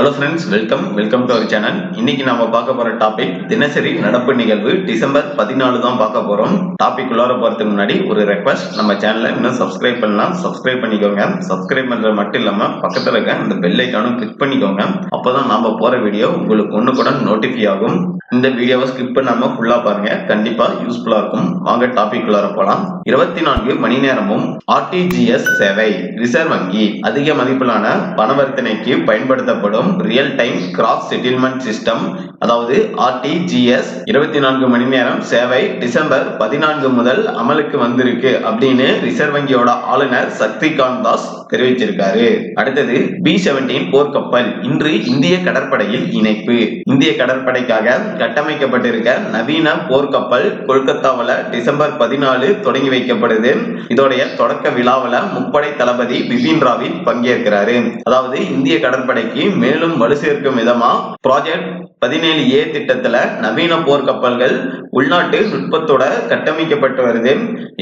Hello friends welcome welcome to our channel இன்னைக்கு நாம பார்க்க போற டாபிக் தினசரி நடப்பு நிகழ்வு டிசம்பர் பதினாலு தான் பார்க்க போறோம். டாபிக் உள்ளார போறதுக்கு முன்னாடி ஒரு ரெக்வஸ்ட் நம்ம சேனலை இன்னும் சப்ஸ்கிரைப் பண்ணலாம் சப்ஸ்கிரைப் பண்ணிக்கோங்க. சப்ஸ்கிரைப் பண்றது மட்டும் இல்லாம பக்கத்துல இருக்க இந்த பெல் ஐக்கானும் கிளிக் பண்ணிக்கோங்க. அப்பதான் நாம போற வீடியோ உங்களுக்கு ஒண்ணு கூட நோட்டிஃபை ஆகும். இந்த வீடியோவை ஸ்கிப் பண்ணாம ஃபுல்லா பாருங்க. கண்டிப்பா யூஸ்ஃபுல்லா இருக்கும். வாங்க டாபிக் உள்ளார போலாம். இருபத்தி நான்கு மணி நேரமும் ஆர்டிஜிஎஸ் சேவை ரிசர்வ் வங்கி அதிக மதிப்பிலான பணவர்த்தனைக்கு பயன்படுத்தப்படும் real time gross settlement system அதாவது ஆர்டிஜிஎஸ் இருபத்தி நான்கு மணி நேரம் சேவை டிசம்பர் பதினான்கு முதல் அமலுக்கு வந்திருக்கு அப்படின்னு ரிசர்வ் வங்கியோட ஆளுநர் சக்திகாந்த் தாஸ் தெரிவிச்சிருக்காரு அடுத்தது பி செவன்டீன் போர்க்கப்பல் இன்று இந்திய கடற்படையில் இணைப்பு. இந்திய கடற்படைக்காக கட்டமைக்கப்பட்டிருக்க நவீன போர்க்கப்பல் கொல்கத்தாவில் டிசம்பர் பதினாலு தொடங்கி வைக்கப்படுது. இதோடைய தொடக்க விழாவில் முப்படை தளபதி பிபின் ராவித் பங்கேற்கிறாரு. அதாவது இந்திய கடற்படைக்கு மேலும் வலு சேர்க்கும் விதமா ப்ராஜெக்ட் பதினேழு ஏ திட்டத்துல நவீன போர்க்கப்பல்கள் உள்நாட்டு நுட்பத்தோட கட்டமைக்கப்பட்டு வருது.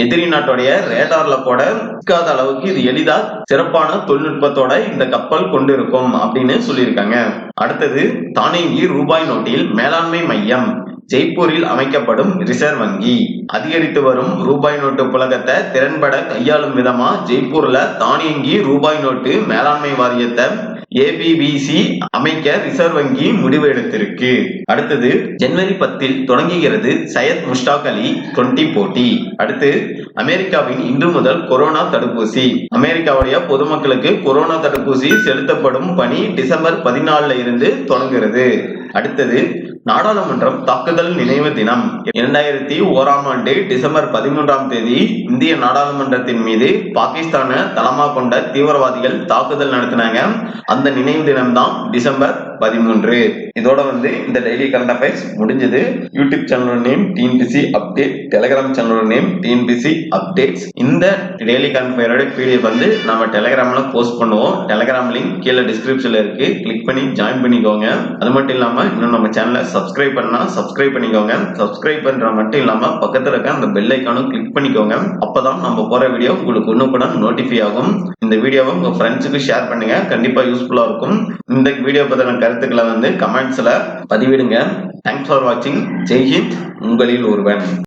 எதிரி நாட்டுடைய ரேடார்ல கூட இருக்காத அளவுக்கு இது எளிதா சிறப்பான தொழில்நுட்பத்தோட இந்த கப்பல் கொண்டு இருக்கும் அப்படின்னு சொல்லியிருக்காங்க. அடுத்தது தானேங்கி ரூபாய் நோட்டில் மேலாண்மை மையம் ஜெய்ப்பூரில் அமைக்கப்படும் ரிசர்வ் வங்கி. அதிகரித்து வரும் ரூபாய் நோட்டு புழக்கத்தை திறன்பட கையாளும் விதமா ஜெய்ப்பூர்ல தானியங்கி ரூபாய் நோட்டு மேலாண்மை வாரியத்தை ஏபிபிசி அமைக்க ரிசர்வ் வங்கி முடிவு எடுத்திருக்கு. அடுத்தது ஜனவரி பத்தில் தொடங்குகிறது சையத் முஷ்டாக் அலி டுவெண்டி போட்டி. அடுத்து அமெரிக்காவின் இன்று முதல் கொரோனா தடுப்பூசி. அமெரிக்காவுடைய பொதுமக்களுக்கு கொரோனா தடுப்பூசி செலுத்தப்படும் பணி டிசம்பர் பதினாலுல இருந்து தொடங்குகிறது. அடுத்தது நாடாளுமன்றம் தாக்குதல் நினைவு தினம். இரண்டாயிரத்தி ஓராம் ஆண்டு டிசம்பர் பதிமூன்றாம் தேதி இந்திய நாடாளுமன்றத்தின் மீது பாகிஸ்தான தளமா கொண்ட தீவிரவாதிகள் தாக்குதல் நடத்தினாங்க. அந்த நினைவு தினம் தான் டிசம்பர் பதிமூன்று. இதோட வந்து இந்த டெய்லி கரண்ட் அஃபேர்ஸ் முடிஞ்சது. யூடியூப் சேனலோட நேம் டிஎன்பிசி அப்டேட் டெலிகிராம் சேனலோட நேம் டிஎன்பிசி அப்டேட்ஸ் இந்த டெய்லி கரண்ட் அஃபேரோட பிடிஎஃப் வந்து நம்ம டெலிகிராம்ல போஸ்ட் பண்ணுவோம். டெலிகிராம் லிங்க் கீழே டிஸ்கிரிப்ஷன்ல இருக்கு. கிளிக் பண்ணி ஜாயின் பண்ணிக்கோங்க. அது மட்டும் இல்லாம இன்னும் நம்ம சேனலை சப்ஸ்கிரைப் பண்ணா சப்ஸ்கிரைப் பண்ணிக்கோங்க. சப்ஸ்கிரைப் பண்ற மட்டும் இல்லாம பக்கத்துல இருக்க அந்த பெல் ஐக்கானும் கிளிக் பண்ணிக்கோங்க. அப்பதான் நம்ம போற வீடியோ உங்களுக்கு ஒண்ணு நோட்டிஃபை ஆகும். இந்த வீடியோவை உங்க ஃப்ரெண்ட்ஸுக்கு ஷேர் பண்ணுங்க. கண்டிப்பா யூஸ்ஃபுல்லா இருக்கும். இந்த வீடியோ பத்தின கருத்துக்களை வந்து கமெண்ட்ஸ்ல பதிவிடுங்க. தேங்க்ஸ் ஃபார் வாட்சிங் ஜெய்ஹிந்த் உங்களில் ஒருவன்.